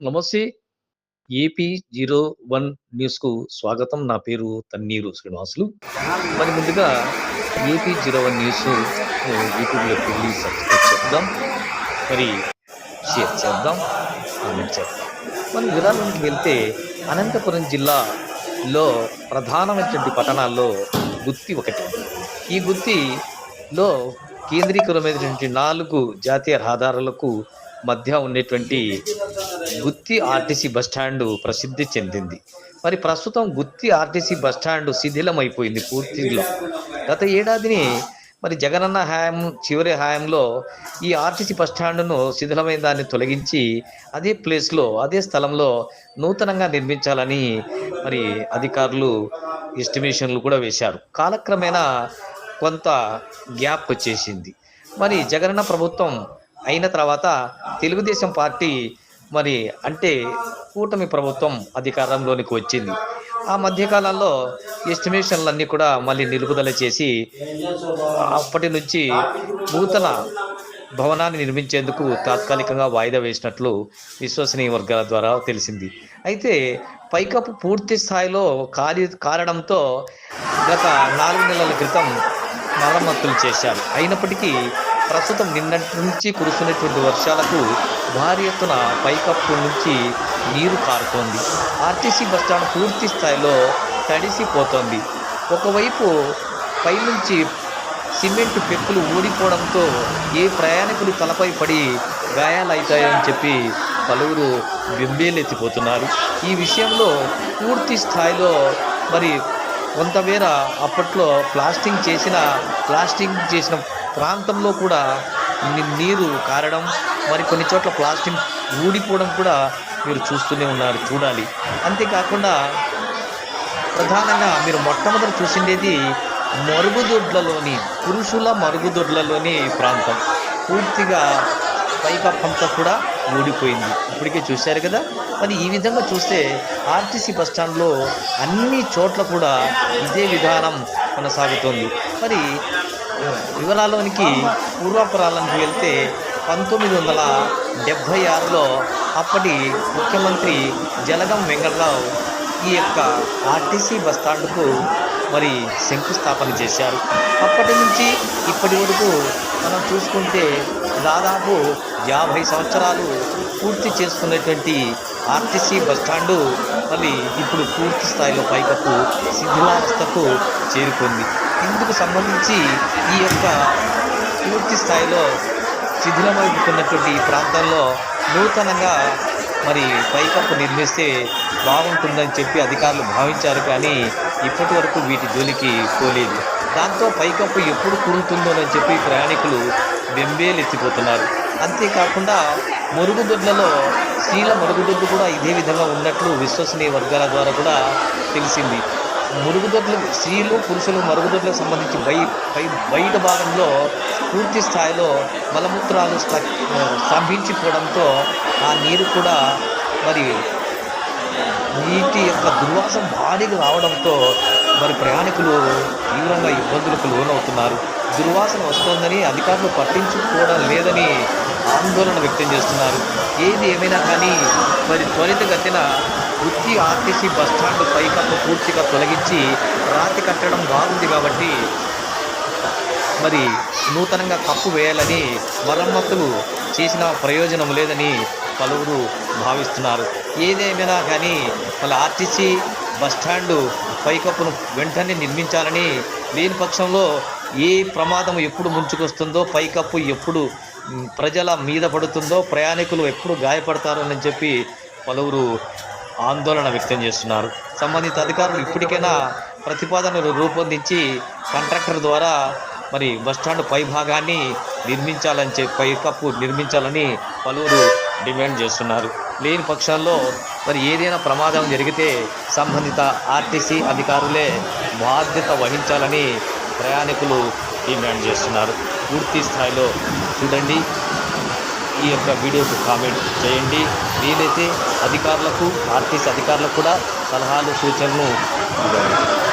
నమస్తే. AP zero one న్యూస్‌కు స్వాగతం. నా పేరు తన్నీరు శ్రీనివాసులు. మరి ముందుగా ఏపీ జీరో వన్ న్యూస్ ఆహ్, యూట్యూబ్‌లోకి సబ్స్క్రైబ్ చేద్దాం. మరి షేర్ చేద్దాం. కామెంట్ చేద్దాం. మరి వివరాల్లోకి వెళ్తే అనంతపురం జిల్లాలో ప్రధానమైనటువంటి పట్టణాల్లో గుత్తి ఒకటి. ఈ గుత్తిలో కేంద్రీకృతమైనటువంటి నాలుగు జాతీయ రహదారులకు మధ్య ఉండేటువంటి గుత్తి ఆర్టీసీ బస్టాండు ప్రసిద్ధి చెందింది. మరి ప్రస్తుతం గుత్తి ఆర్టీసీ బస్టాండు శిథిలమైపోయింది పూర్తిలో గత ఏడాదిని మరి జగనన్న హయాం చివరి హయాంలో ఈ ఆర్టీసీ బస్టాండును శిథిలమైన దాన్ని తొలగించి అదే ప్లేస్‌లో అదే స్థలంలో నూతనంగా నిర్మించాలని మరి అధికారులు ఎస్టిమేషన్‌లు కూడా వేశారు. కాలక్రమేణా కొంత గ్యాప్ వచ్చేసింది. మరి జగనన్న ప్రభుత్వం అయిన తర్వాత తెలుగుదేశం పార్టీ మరి అంటే కూటమి ప్రభుత్వం అధికారంలోనికి వచ్చింది. ఆ మధ్యకాలంలో ఎస్టిమేషన్‌లన్నీ కూడా మళ్ళీ నిలుపుదల చేసి అప్పటి నుంచి నూతన భవనాన్ని నిర్మించేందుకు తాత్కాలికంగా వాయిదా వేసినట్లు విశ్వసనీయ వర్గాల ద్వారా తెలిసింది. అయితే పైకప్పు పూర్తి స్థాయిలో కాలి కారడంతో గత నాలుగు నెలల క్రితం మరమ్మతులు చేశారు. అయినప్పటికీ ప్రస్తుతం నిన్నటి నుంచి కురుస్తున్నటువంటి వర్షాలకు భారీ ఎత్తున పైకప్పు నుంచి నీరు కారుతోంది. ఆర్టీసీ బస్టాండ్ పూర్తి స్థాయిలో తడిసిపోతోంది. ఒకవైపు పైనుంచి సిమెంట్ పెక్కులు ఊడిపోవడంతో ఏ ప్రయాణికులు తలపై పడి గాయాలవుతాయని చెప్పి పలువురు బింబేలెత్తిపోతున్నారు ఈ విషయంలో పూర్తి స్థాయిలో మరి కొంతమేర అప్పట్లో ప్లాస్టింగ్ చేసిన ప్లాస్టింగ్ చేసిన ప్రాంతంలో కూడా నీరు కారడం, మరి కొన్ని చోట్ల ప్లాస్టింగ్ ఊడిపోవడం కూడా మీరు చూస్తూనే ఉన్నారు. చూడాలి. అంతేకాకుండా ప్రధానంగా మీరు మొట్టమొదటి చూసిండేది మరుగుదొడ్లలోని పురుషుల మరుగుదొడ్లలోని ప్రాంతం. పూర్తిగా పైకప్పంతా కూడా ఊడిపోయింది. ఇప్పటికే చూశారు కదా! మరి ఈ విధంగా చూస్తే ఆర్టీసీ బస్టాండ్‌లో అన్ని చోట్ల కూడా ఇదే విధానం కొనసాగుతోంది. మరి వివరాలోనికి వివరాల్లోనికి పూర్వాపరాలకు వెళ్తే 1976లో అప్పటి ముఖ్యమంత్రి జలగం వెంకట్రావు ఈ యొక్క ఆర్టీసీ బస్టాండ్‌కు మరి శంకుస్థాపన చేశారు. అప్పటి నుంచి ఇప్పటి వరకు మనం చూసుకుంటే దాదాపు 50 సంవత్సరాలు పూర్తి చేసుకున్నటువంటి ఆర్టీసీ బస్టాండు మరి ఇప్పుడు పూర్తి స్థాయిలో పైకప్పు శిథిలావస్థకు చేరుకుంది. ఇందుకు సంబంధించి ఈ యొక్క పూర్తి స్థాయిలో శిథిలమైపోతున్నటువంటి ఈ ప్రాంతంలో నూతనంగా మరి పైకప్పు నిర్మిస్తే బాగుంటుందని చెప్పి అధికారులు భావించారు కానీ ఇప్పటి వరకు వీటి జోలికి పోలేదు. దాంతో పైకప్పు ఎప్పుడు కూలుతుందోనని చెప్పి ప్రయాణికులు బెంబేలెత్తిపోతున్నారు. అంతేకాకుండా మరుగుదొడ్లలో స్త్రీల మరుగుదొడ్లు కూడా ఇదే విధంగా ఉన్నట్లు విశ్వసనీయ వర్గాల ద్వారా కూడా తెలిసింది. మరుగుదొడ్ల స్త్రీలు, పురుషులు మరుగుదొడ్లకు సంబంధించి బై పై బయట భాగంలో పూర్తి స్థాయిలో మలమూత్రాలు స్తంభించిపోవడంతో ఆ నీరు కూడా మరి నీటి యొక్క దుర్వాసన భారీగా రావడంతో మరి ప్రయాణికులు తీవ్రంగా ఇబ్బందులకు లోనవుతున్నారు. దుర్వాసన వస్తోందని అధికారులు పట్టించుకోవడం లేదని ఆందోళన వ్యక్తం చేస్తున్నారు. ఏది ఏమైనా కానీ మరి త్వరితగతిన వృత్తి ఆర్టీసీ బస్టాండ్ పైకప్పు పూర్తిగా తొలగించి రాతి కట్టడం బాగుంది కాబట్టి మరి నూతనంగా కప్పు వేయాలని మరమ్మతులు చేసిన ప్రయోజనం లేదని పలువురు భావిస్తున్నారు. ఏదేమైనా కానీ మళ్ళీ ఆర్టీసీ బస్టాండు పైకప్పును వెంటనే నిర్మించాలని లేని పక్షంలో ఏ ప్రమాదం ఎప్పుడు ముంచుకొస్తుందో, పైకప్పు ఎప్పుడు ప్రజల మీద పడుతుందో, ప్రయాణికులు ఎప్పుడు గాయపడతారని చెప్పి పలువురు ఆందోళన వ్యక్తం చేస్తున్నారు. సంబంధిత అధికారులు ఇప్పటికైనా ప్రతిపాదనలు రూపొందించి కాంట్రాక్టర్ ద్వారా మరి బస్టాండ్ పైభాగాన్ని నిర్మించాలని చెప్పి పైకప్పు నిర్మించాలని పలువురు డిమాండ్ చేస్తున్నారు. లేని పక్షంలో మరి ఏదైనా ప్రమాదం జరిగితే సంబంధిత ఆర్టీసీ అధికారులే బాధ్యత వహించాలని ప్రయాణికులు డిమాండ్ చేస్తున్నారు. పూర్తి స్థాయిలో చూడండి. ఈ యొక్క వీడియోకు కామెంట్ చేయండి. వీలైతే అధికారులకు, ఆర్టీసీ అధికారులకు కూడా సలహాలు, సూచనలు ఇవ్వండి.